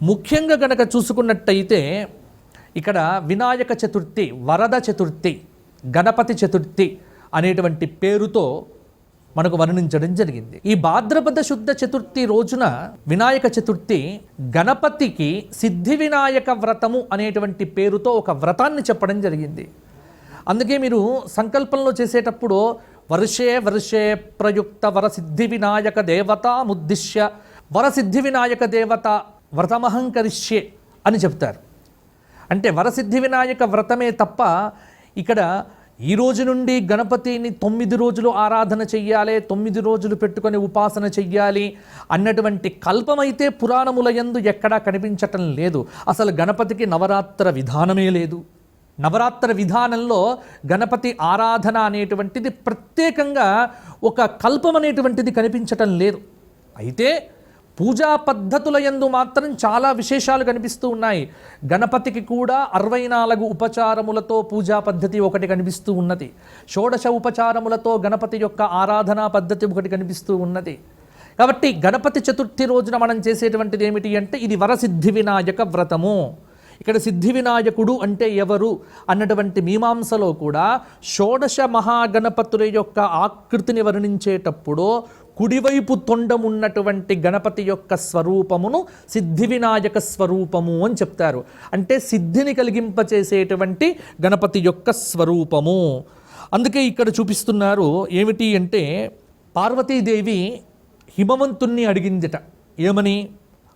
ముఖ్యంగా గనక చూసుకున్నట్టయితే ఇక్కడ వినాయక చతుర్థి వరద చతుర్థి గణపతి చతుర్థి అనేటువంటి పేరుతో మనకు వర్ణించడం జరిగింది. ఈ భాద్రపద శుద్ధ చతుర్థి రోజున వినాయక చతుర్థి గణపతికి సిద్ధి వినాయక వ్రతము అనేటువంటి పేరుతో ఒక వ్రతాన్ని చెప్పడం జరిగింది. అందుకే మీరు సంకల్పంలో చేసేటప్పుడు వర్షే వర్షే ప్రయుక్త వరసిద్ధి వినాయక దేవత ముద్దిశ్య వరసిద్ధి వినాయక దేవత వ్రతమహంకరిష్యే అని చెప్తారు. అంటే వరసిద్ధి వినాయక వ్రతమే తప్ప ఇక్కడ ఈ రోజు నుండి గణపతిని తొమ్మిది రోజులు ఆరాధన చెయ్యాలి తొమ్మిది రోజులు పెట్టుకొని ఉపాసన చెయ్యాలి అన్నటువంటి కల్పమైతే పురాణముల యందు ఎక్కడా కనిపించటం లేదు. అసలు గణపతికి నవరాత్ర విధానమే లేదు. నవరాత్ర విధానంలో గణపతి ఆరాధన అనేటువంటిది ప్రత్యేకంగా ఒక కల్పం అనేటువంటిది కనిపించటం లేదు. అయితే పూజా పద్ధతుల యందు మాత్రం చాలా విశేషాలు కనిపిస్తూ ఉన్నాయి. గణపతికి కూడా అరవై నాలుగు ఉపచారములతో పూజా పద్ధతి ఒకటి కనిపిస్తూ ఉన్నది. షోడశ ఉపచారములతో గణపతి యొక్క ఆరాధనా పద్ధతి ఒకటి కనిపిస్తూ ఉన్నది. కాబట్టి గణపతి చతుర్థి రోజున మనం చేసేటువంటిది ఏమిటి అంటే ఇది వరసిద్ధి వినాయక వ్రతము. ఇక్కడ సిద్ధి వినాయకుడు అంటే ఎవరు అన్నటువంటి మీమాంసలో కూడా షోడశ మహాగణపతుల యొక్క ఆకృతిని వర్ణించేటప్పుడు కుడివైపు తొండం ఉన్నటువంటి గణపతి యొక్క స్వరూపమును సిద్ధి వినాయక స్వరూపము అని చెప్తారు. అంటే సిద్ధిని కలిగింపచేసేటువంటి గణపతి యొక్క స్వరూపము. అందుకే ఇక్కడ చూపిస్తున్నారు ఏమిటి అంటే పార్వతీదేవి హిమవంతుణ్ణి అడిగిందిట. ఏమని?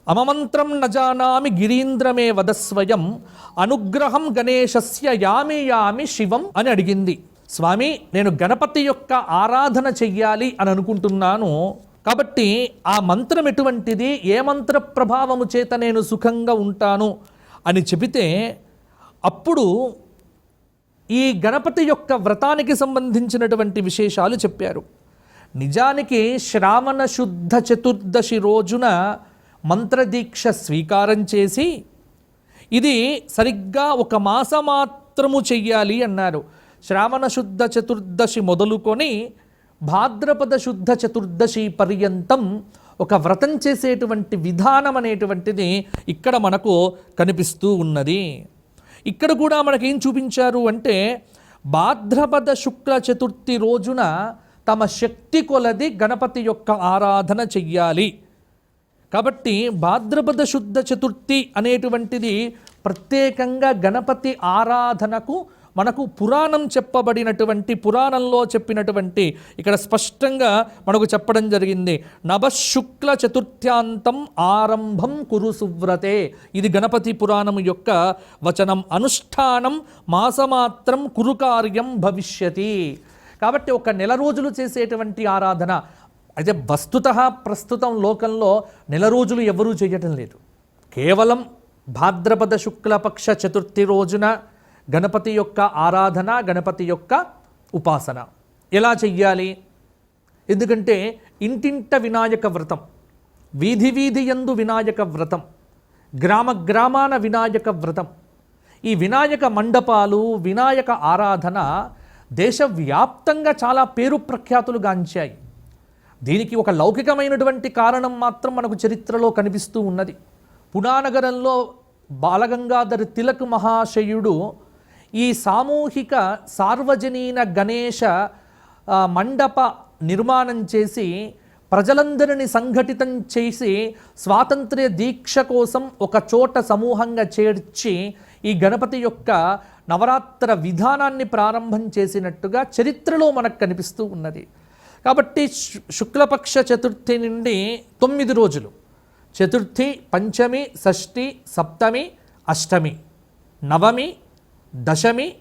అమమంత్రం నజానామి గిరీంద్రమే వదస్వయం అనుగ్రహం గణేశస్య యామి యామి శివం అని అడిగింది. స్వామి నేను గణపతి యొక్క ఆరాధన చెయ్యాలి అని అనుకుంటున్నాను. కాబట్టి ఆ మంత్రం ఎటువంటిది? ఏ మంత్ర ప్రభావము చేత నేను సుఖంగా ఉంటాను? అని చెబితే అప్పుడు ఈ గణపతి యొక్క వ్రతానికి సంబంధించినటువంటి విశేషాలు చెప్పారు. నిజానికి శ్రావణ శుద్ధ చతుర్దశి రోజున మంత్రదీక్ష స్వీకారం చేసి ఇది సరిగ్గా ఒక మాసమాత్రము చెయ్యాలి అన్నారు. శ్రావణ శుద్ధ చతుర్దశి మొదలుకొని భాద్రపద శుద్ధ చతుర్దశి పర్యంతం ఒక వ్రతం చేసేటువంటి విధానం అనేటువంటిది ఇక్కడ మనకు కనిపిస్తూ ఉన్నది. ఇక్కడ కూడా మనకేం చూపించారు అంటే భాద్రపద శుక్ల చతుర్థి రోజున తమ శక్తి కొలది గణపతి యొక్క ఆరాధన చెయ్యాలి. కాబట్టి భాద్రపద శుద్ధ చతుర్థి అనేటువంటిది ప్రత్యేకంగా గణపతి ఆరాధనకు మనకు పురాణం చెప్పబడినటువంటి పురాణంలో చెప్పినటువంటి ఇక్కడ స్పష్టంగా మనకు చెప్పడం జరిగింది. నవశుక్ల చతుర్థ్యాంతం ఆరంభం కురు సువ్రతే. ఇది గణపతి పురాణం యొక్క వచనం. అనుష్ఠానం మాసమాత్రం కురు కార్యం భవిష్యతి. కాబట్టి ఒక నెల రోజులు చేసేటువంటి ఆరాధన. అయితే వస్తుత ప్రస్తుతం లోకంలో నెల రోజులు ఎవరూ చేయటం లేదు. కేవలం భాద్రపద శుక్లపక్ష చతుర్థి రోజున గణపతి యొక్క ఆరాధన గణపతి యొక్క ఉపాసన. ఎలా చెయ్యాలి? ఎందుకంటే ఇంటింట వినాయక వ్రతం వీధి వీధి యందు వినాయక వ్రతం గ్రామ గ్రామాన వినాయక వ్రతం ఈ వినాయక మండపాలు వినాయక ఆరాధన దేశవ్యాప్తంగా చాలా పేరు ప్రఖ్యాతులు గాంచాయి. దీనికి ఒక లౌకికమైనటువంటి కారణం మాత్రం మనకు చరిత్రలో కనిపిస్తూ ఉన్నది. పునానగరంలో బాలగంగాధర తిలక్ మహాశయుడు ఈ సామూహిక సార్వజనీన గణేష మండప నిర్మాణం చేసి ప్రజలందరిని సంఘటితం చేసి స్వాతంత్ర్య దీక్ష కోసం ఒక చోట సమూహంగా చేర్చి ఈ గణపతి యొక్క నవరాత్ర విధానాన్ని ప్రారంభం చేసినట్టుగా చరిత్రలో మనకు కనిపిస్తూ ఉన్నది. కాబట్టి శు- శుక్లపక్ష చతుర్థి నుండి తొమ్మిది రోజులు. చతుర్థి పంచమి షష్ఠి సప్తమి అష్టమి నవమి దశమి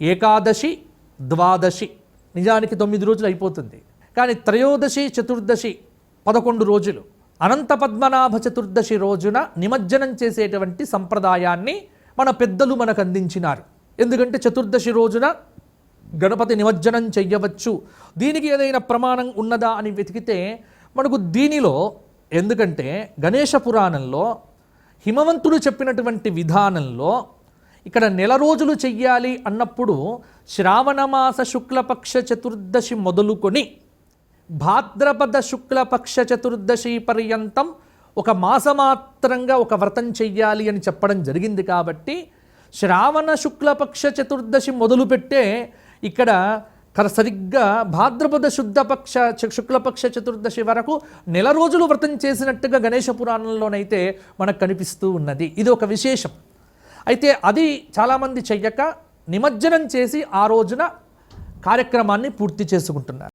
ఏకాదశి ద్వాదశి. నిజానికి తొమ్మిది రోజులు అయిపోతుంది. కానీ త్రయోదశి చతుర్దశి పదకొండు రోజులు. అనంత పద్మనాభ చతుర్దశి రోజున నిమజ్జనం చేసేటువంటి సంప్రదాయాన్ని మన పెద్దలు మనకు అందించినారు. ఎందుకంటే చతుర్దశి రోజున గణపతి నిమజ్జనం చెయ్యవచ్చు. దీనికి ఏదైనా ప్రమాణం ఉన్నదా అని వెతికితే మనకు దీనిలో ఎందుకంటే గణేష పురాణంలో హిమవంతుడు చెప్పినటువంటి విధానంలో ఇక్కడ నెల రోజులు చెయ్యాలి అన్నప్పుడు శ్రావణమాస శుక్లపక్ష చతుర్దశి మొదలుకొని భాద్రపద శుక్లపక్ష చతుర్దశి పర్యంతం ఒక మాసమాత్రంగా ఒక వ్రతం చెయ్యాలి అని చెప్పడం జరిగింది కాబట్టి శ్రావణ శుక్లపక్ష చతుర్దశి మొదలుపెట్టే ఇక్కడ సరిగ్గా భాద్రపద శుద్ధపక్ష శుక్లపక్ష చతుర్దశి వరకు నెల రోజులు వ్రతం చేసినట్టుగా గణేష పురాణంలోనైతే మనకు కనిపిస్తూ ఉన్నది. ఇది ఒక విశేషం. అయితే అది చాలామంది చెయ్యక నిమజ్జనం చేసి ఆ రోజున కార్యక్రమాన్ని పూర్తి చేసుకుంటున్నారు.